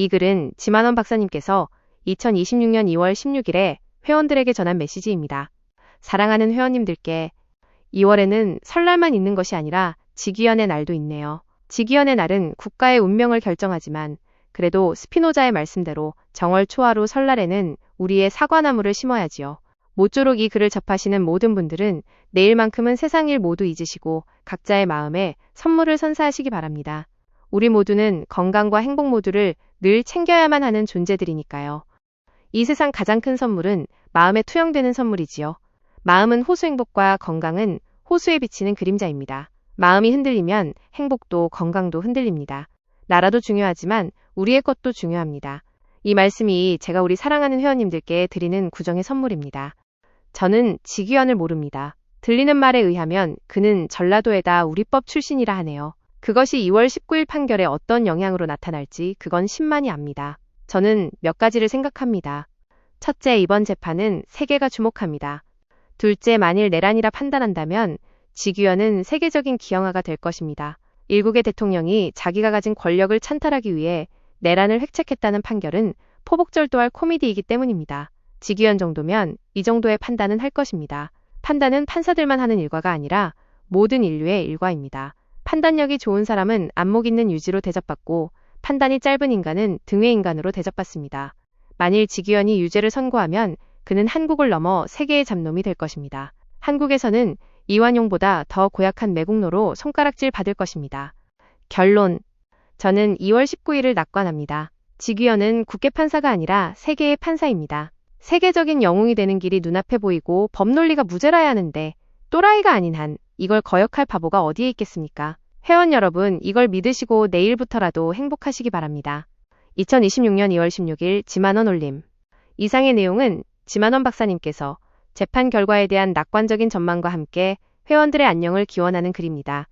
이 글은 지만원 박사님께서 2026년 2월 16일에 회원들에게 전한 메시지입니다. 사랑하는 회원님들께 2월에는 설날만 있는 것이 아니라 직위원의 날도 있네요. 직위원의 날은 국가의 운명을 결정하지만 그래도 스피노자의 말씀대로 정월 초하루 설날에는 우리의 사과나무를 심어야지요. 모쪼록 이 글을 접하시는 모든 분들은 내일만큼은 세상 일 모두 잊으시고 각자의 마음에 선물을 선사하시기 바랍니다. 우리 모두는 건강과 행복 모두를 늘 챙겨야만 하는 존재들이니까요. 이 세상 가장 큰 선물은 마음에 투영되는 선물이지요. 마음은 호수 행복과 건강은 호수에 비치는 그림자입니다. 마음이 흔들리면 행복도 건강도 흔들립니다. 나라도 중요하지만 우리의 것도 중요합니다. 이 말씀이 제가 우리 사랑하는 회원님들께 드리는 구정의 선물입니다. 저는 직위원을 모릅니다. 들리는 말에 의하면 그는 전라도에다 우리법 출신이라 하네요. 그것이 2월 19일 판결에 어떤 영향으로 나타날지 그건 신만이 압니다. 저는 몇 가지를 생각합니다. 첫째, 이번 재판은 세계가 주목합니다. 둘째, 만일 내란이라 판단한다면 직위원은 세계적인 기형아가 될 것입니다. 일국의 대통령이 자기가 가진 권력을 찬탈하기 위해 내란을 획책했다는 판결은 포복절도할 코미디이기 때문입니다. 직위원 정도면 이 정도의 판단은 할 것입니다. 판단은 판사들만 하는 일과가 아니라 모든 인류의 일과입니다. 판단력이 좋은 사람은 안목 있는 유지로 대접받고 판단이 짧은 인간은 등회 인간으로 대접받습니다. 만일 직위원이 유죄를 선고하면 그는 한국을 넘어 세계의 잡놈이 될 것입니다. 한국에서는 이완용보다 더 고약한 매국노로 손가락질 받을 것입니다. 결론. 저는 2월 19일을 낙관합니다. 직위원은 국회 판사가 아니라 세계의 판사입니다. 세계적인 영웅이 되는 길이 눈앞에 보이고 법논리가 무죄라야 하는데 또라이가 아닌 한 이걸 거역할 바보가 어디에 있겠습니까? 회원 여러분 이걸 믿으시고 내일부터라도 행복하시기 바랍니다. 2026년 2월 16일 지만원 올림. 이상의 내용은 지만원 박사님께서 재판 결과에 대한 낙관적인 전망과 함께 회원들의 안녕을 기원하는 글입니다.